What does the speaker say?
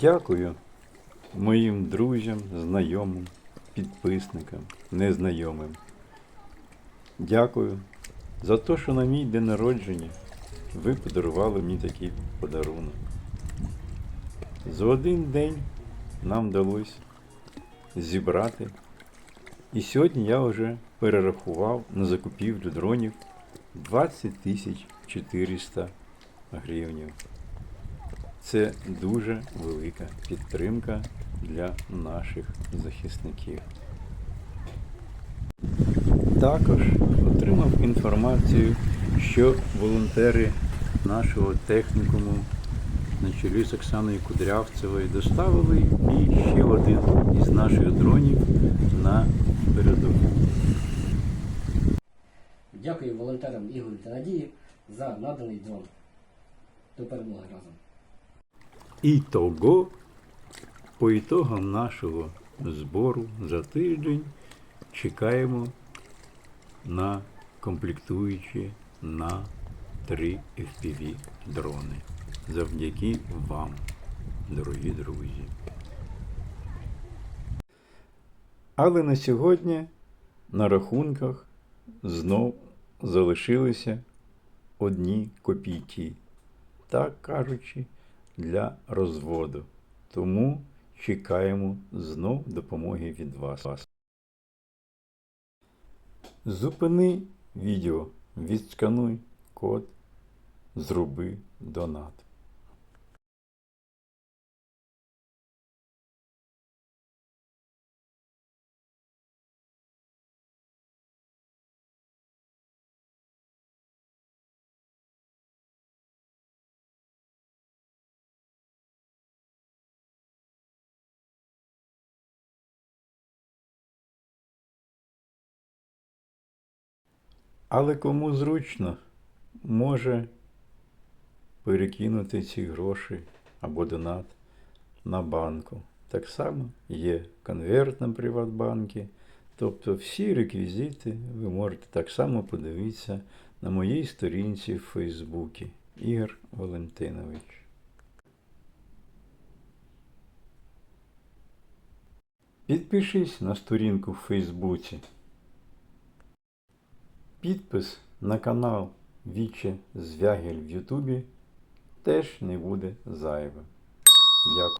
Дякую моїм друзям, знайомим, підписникам, незнайомим. Дякую за те, що на мій день народження ви подарували мені такий подарунок. За один день нам вдалося зібрати. І сьогодні я вже перерахував на закупівлю дронів 20 400 гривень. Це дуже велика підтримка для наших захисників. Також отримав інформацію, що волонтери нашого технікуму на чолі з Оксаною Кудрявцевою доставили і ще один із наших дронів на передову. Дякую волонтерам Ігорю та Надії за наданий дрон. До перемоги разом. І того, по ітогам нашого збору за тиждень чекаємо на комплектуючі на 3 FPV дрони. Завдяки вам, дорогі друзі. Але на сьогодні на рахунках знов залишилися одні копійки, так кажучи, для розводу. Тому чекаємо знов допомоги від вас. Зупини відео, відскануй код, зроби донат. Але кому зручно, може перекинути ці гроші або донат на банку. Так само є конверт на Приватбанкі. Тобто всі реквізити ви можете так само подивитися на моїй сторінці в Фейсбуці Ігор Валентинович. Підпишись на сторінку в Фейсбуці. Підпис на канал Віче Звягель в Ютубі теж не буде зайвим. Дякую.